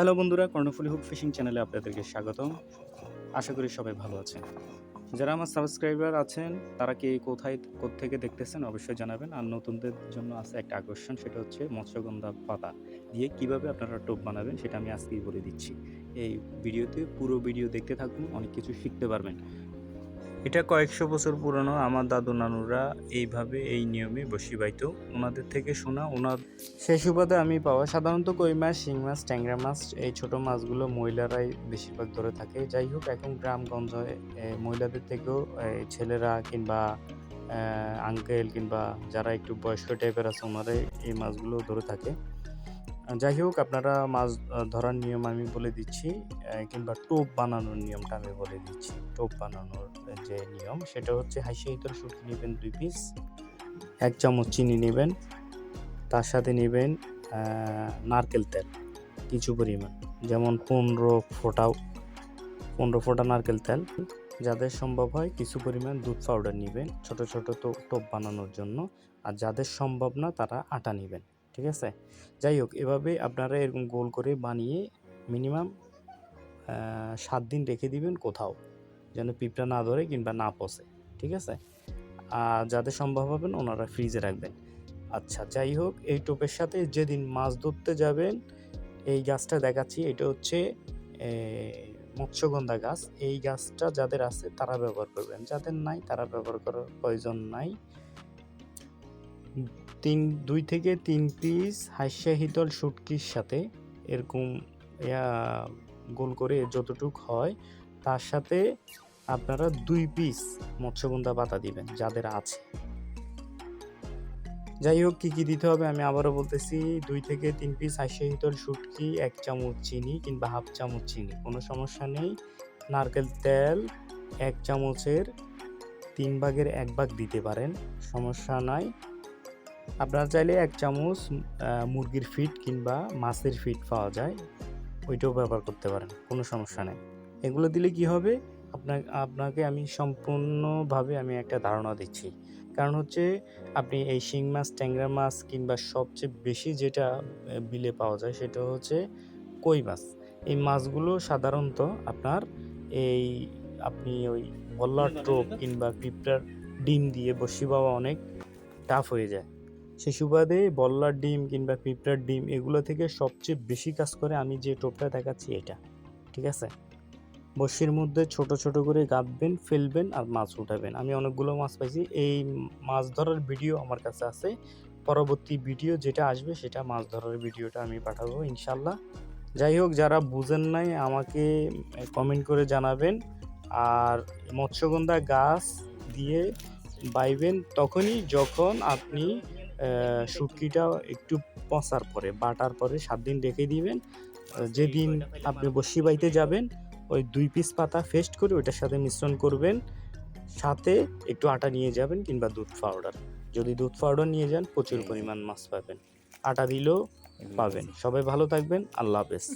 Hello বন্ধুরা, Karnaphuli hook fishing চ্যানেলে আপনাদেরকে স্বাগতম। আশা করি সবাই ভালো আছেন। যারা আমার সাবস্ক্রাইবার আছেন, তারা কি কোথায় থেকে দেখতেছেন অবশ্যই জানাবেন। আর নতুনদের জন্য আছে একটা আকর্ষণ, সেটা হচ্ছে মৎস্যগন্ধা পাতা দিয়ে কীভাবে আপনারা টোপ বানাবেন, সেটা আমি আজকেই বলে দিচ্ছি। এই ভিডিওতে পুরো ভিডিও দেখতে থাকুন, অনেক কিছু শিখতে পারবেন। এটা কয়েকশো বছর পুরনো। আমার দাদু নানুরা এইভাবে এই নিয়মে বসি বাইতো ওনাদের থেকে শোনা, ওনার সেই সুবাদে আমি পাওয়া। সাধারণত কই মাছ, শিং মাছ, ট্যাংরা মাছ, এই ছোট মাছগুলো মহিলারাই বেশিরভাগ ধরে থাকে। যাই হোক, এখন গ্রামগঞ্জে মহিলাদের থেকেও ছেলেরা কিংবা আঙ্কেল কিংবা যারা একটু বয়স্ক টাইপের আছে, ওনারাই এই মাছগুলো ধরে থাকে। যাই হোক, আপনারা মাছ ধরার নিয়ম আমি বলে দিচ্ছি কিংবা টোপ বানানোর নিয়মটা আমি বলে দিচ্ছি। টোপ বানানোর যে নিয়ম, সেটা হচ্ছে হাসি ইতর শুটকি নেবেন দুই পিস এক চামচ চিনি নেবেন, তার সাথে নেবেন নারকেল তেল, কিছু পরিমাণ। যেমন পনেরো ফোঁটাও পনেরো ফোঁটা নারকেল তেল, যাদের সম্ভব হয় কিছু পরিমাণ দুধ পাউডার নেবেন ছোট ছোট তো টোপ বানানোর জন্য, আর যাদের সম্ভব না, তারা আটা নেবেন। ঠিক আছে? যাই হোক, এভাবে আপনারা এরকম গোল করে বানিয়ে মিনিমাম সাত দিন রেখে দিবেন কোথাও, যেন পিঁপড়া না ধরে কিংবা না পচে, ঠিক আছে? আর যাদের সম্ভব হবেন ওনারা ফ্রিজে রাখবেন। আচ্ছা যাই হোক, এই টোপের সাথে যেদিন মাছ ধরতে যাবেন, এই গাছটা দেখাচ্ছি, এটা হচ্ছে মৎস্যগন্ধা গাছ। এই গাছটা যাদের আছে, তারা ব্যবহার করবেন। যাদের নাই, তারা ব্যবহার করার প্রয়োজন নাই। তিন, দুই থেকে তিন পিস হাস্যা হিতল শুটকির সাথে এরকম গোল করে যতটুক হয়, তার সাথে আপনারা দুই পিস মৎস্যগন্ধা পাতা দিবেন, যাদের আছে। যাই হোক, কী কী দিতে হবে আমি আবারও বলতেছি, দুই থেকে তিন পিস হাস্যা হিতল শুটকি এক চামচ চিনি কিংবা হাফ চামচ চিনি, কোনো সমস্যা নেই। নারকেল তেল এক চামচের, তিন ভাগের এক ভাগ দিতে পারেন, সমস্যা নাই। আপনারা চাইলে এক চামচ মুরগির ফিট কিংবা মাছের ফিট পাওয়া যায়। ওইটাও ব্যবহার করতে পারেন, কোনো সমস্যা নেই। এগুলো দিলে কি হবে? আপনাকে আপনাকে আমি সম্পূর্ণভাবে আমি একটা ধারণা দিচ্ছি। কারণ হচ্ছে, আপনি এই শিং মাছ, ট্যাংরা মাছ কিংবা সবচেয়ে বেশি যেটা বিলে পাওয়া যায় সেটা হচ্ছে কই মাছ। এই মাছগুলো সাধারণত আপনার এই, আপনি ওই বল্লার টোপ কিংবা পিঁপড়ার ডিম দিয়ে বসি পাওয়া অনেক টাফ হয়ে যায়। সেই সুবাদে বল্লার ডিম কিংবা পিঁপড়ার ডিম এগুলো থেকে সবচেয়ে বেশি কাজ করে আমি যে টোপটা দেখাচ্ছি এটা, ঠিক আছে? বসির মধ্যে ছোট ছোট করে গাঁথবেন, ফেলবেন আর মাছ উঠাবেন। আমি অনেকগুলো মাছ পাইছি, এই মাছ ধরার ভিডিও আমার কাছে আছে। পরবর্তী ভিডিও যেটা আসবে সেটা মাছ ধরার ভিডিওটা আমি পাঠাবো ইনশাল্লাহ যাই হোক, যারা বুঝেন নাই আমাকে কমেন্ট করে জানাবেন। আর মৎস্যগন্ধা গাছ দিয়ে বাইবেন, তখনই যখন আপনি শুটকিটা একটু পচার পরে বাটার পরে সাত দিন রেখে দিবেন। যেদিন আপনি বসি বাইতে যাবেন ওই দুই পিস পাতা ফেস্ট করে ওইটার সাথে মিশ্রণ করবেন। সাথে একটু আটা নিয়ে যাবেন কিংবা দুধ পাউডার যদি দুধ পাউডার নিয়ে যান প্রচুর পরিমাণ মাছ পাবেন। আটা দিলেও পাবেন। সবাই ভালো থাকবেন। আল্লাহ হাফেজ।